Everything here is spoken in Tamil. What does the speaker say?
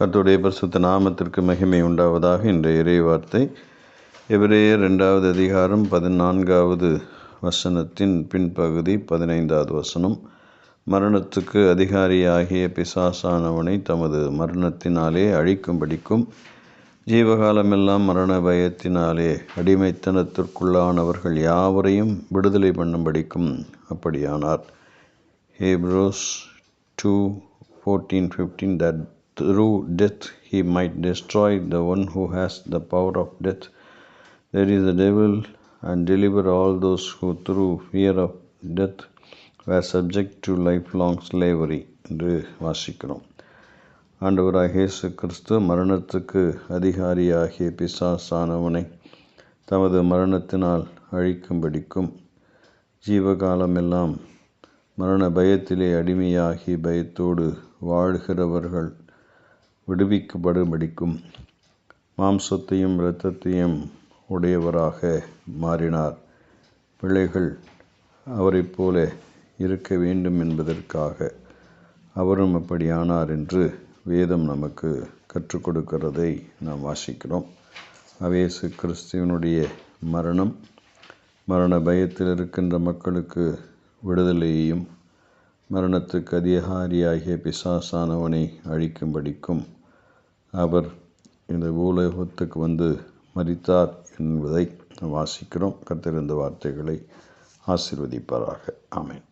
கத்துடைய பரிசுத்த நாமத்திற்கு மகிமை உண்டாவதாக இன்றைய இறை வார்த்தை ரெண்டாவது அதிகாரம் பதினான்காவது வசனத்தின் பின்பகுதி பதினைந்தாவது வசனம். மரணத்துக்கு அதிகாரியாகிய பிசாசானவனை தமது மரணத்தினாலே அழிக்கும்படிக்கும் ஜீவகாலமெல்லாம் மரண பயத்தினாலே அடிமைத்தனத்திற்குள்ளானவர்கள் யாவரையும் விடுதலை பண்ணும்படிக்கும் அப்படியானார். Hebrews two fourteen fifteen that through death he might destroy the one who has the power of death, There is the devil, and deliver all those who through fear of death were subject to lifelong slavery என்று வாசிக்கிறோம் ஆண்டவராக இயேசு கிறிஸ்து மரணத்துக்கு அதிகாரியாகிய பிசாசானவனை தமது மரணத்தினால் அழிக்கும்படிக்கும் ஜீவகாலமெல்லாம் மரண பயத்திலே அடிமையாகி பயத்தோடு வாழ்கிறவர்கள் விடுவிக்கப்படும்படிக்கும் மாம்சத்தையும் இரத்தத்தையும் உடையவராக மாறினார். பிள்ளைகள் அவரைப் போல இருக்க வேண்டும் என்பதற்காக அவரும் அப்படியானார் என்று வேதம் நமக்கு கற்றுக் கொடுக்கிறதை நாம் வாசிக்கிறோம். அவேசு கிறிஸ்துவனுடைய மரணம் மரண பயத்தில் இருக்கின்ற மக்களுக்கு விடுதலையையும் மரணத்துக்கு அதிகாரியாகிய பிசாசானவனை அழிக்கும்படிக்கும் அவர் இந்த பூலோகத்துக்கு வந்து மறித்தார் என்பதை வாசிக்கிறோம். கத்திருந்த வார்த்தைகளை ஆசிர்வதிப்பாராக. ஆமேன்.